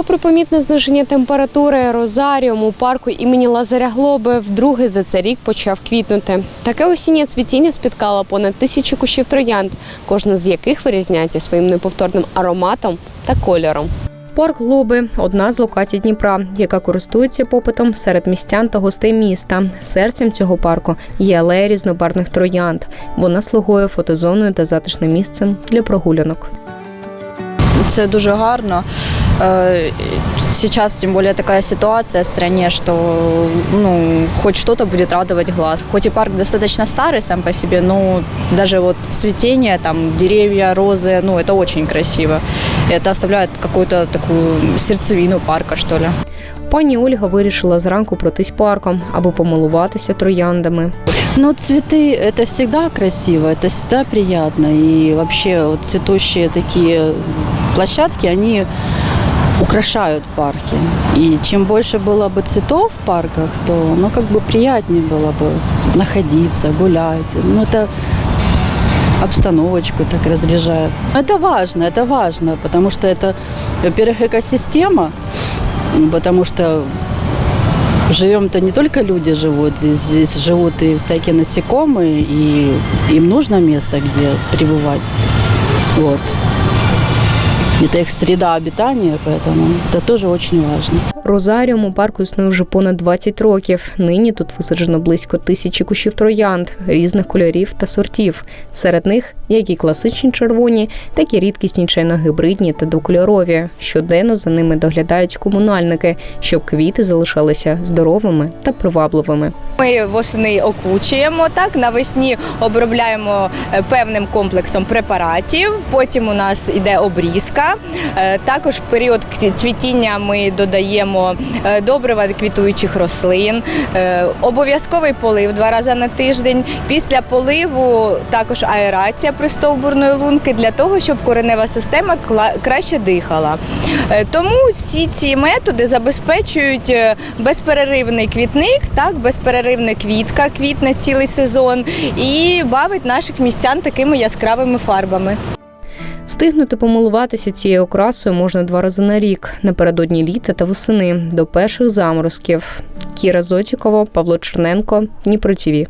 Попри помітне зниження температури, розаріум у парку імені Лазаря Глоби вдруге за цей рік почав квітнути. Таке осіннє цвітіння спіткало понад тисячу кущів троянд, кожна з яких вирізняється своїм неповторним ароматом та кольором. Парк Глоби одна з локацій Дніпра, яка користується попитом серед містян та гостей міста. Серцем цього парку є алея різнобарвних троянд. Вона слугує фотозоною та затишним місцем для прогулянок. Це дуже гарно. Э, Сейчас тем более такая ситуация в стране, что ну, хоть что-то будет радовать глаз. Хоть и парк достаточно старый сам по себе, но даже вот цветение, там деревья, розы, ну это очень красиво. Это оставляет какую-то такую сердцевину парка, что ли. Пані Ольга вирішила зранку пройтись парком, аби помилуватися трояндами. Ну, цветы – это всегда красиво, это всегда приятно. И вообще вот цветущие такие площадки, они украшают парки. И чем больше было бы цветов в парках, то ну, как бы приятнее было бы находиться, гулять. Ну, это обстановочку так разряжает. Это важно, это важно, потому что это, во-первых, экосистема, м, потому что живем-то не только люди живут, здесь живут и всякие насекомые, и им нужно место, где пребывать. Вот. Это их среда обитания, поэтому это тоже очень важно. Розаріум у парку існує вже понад 20 років. Нині тут висаджено близько тисячі кущів троянд різних кольорів та сортів. Серед них як і класичні червоні, так і рідкісні чайно-гибридні та двокольорові. Щоденно за ними доглядають комунальники, щоб квіти залишалися здоровими та привабливими. Ми восени окучуємо так, навесні обробляємо е, певним комплексом препаратів. Потім у нас іде обрізка. Е, Також в період цвітіння ми додаємо е, добрива квітуючих рослин. Обов'язковий полив два рази на тиждень. Після поливу також аерація пристовбурної лунки для того, щоб коренева система краще дихала. Е, Тому всі ці методи забезпечують е, безперервний квітник, так, безперервна квітка, квітне цілий сезон і бавить наших містян такими яскравими фарбами. Встигнути помилуватися цією окрасою можна два рази на рік напередодні літа та восени до перших заморозків. Кіра Зотікова, Павло Черненко, Дніпро ТІВІ.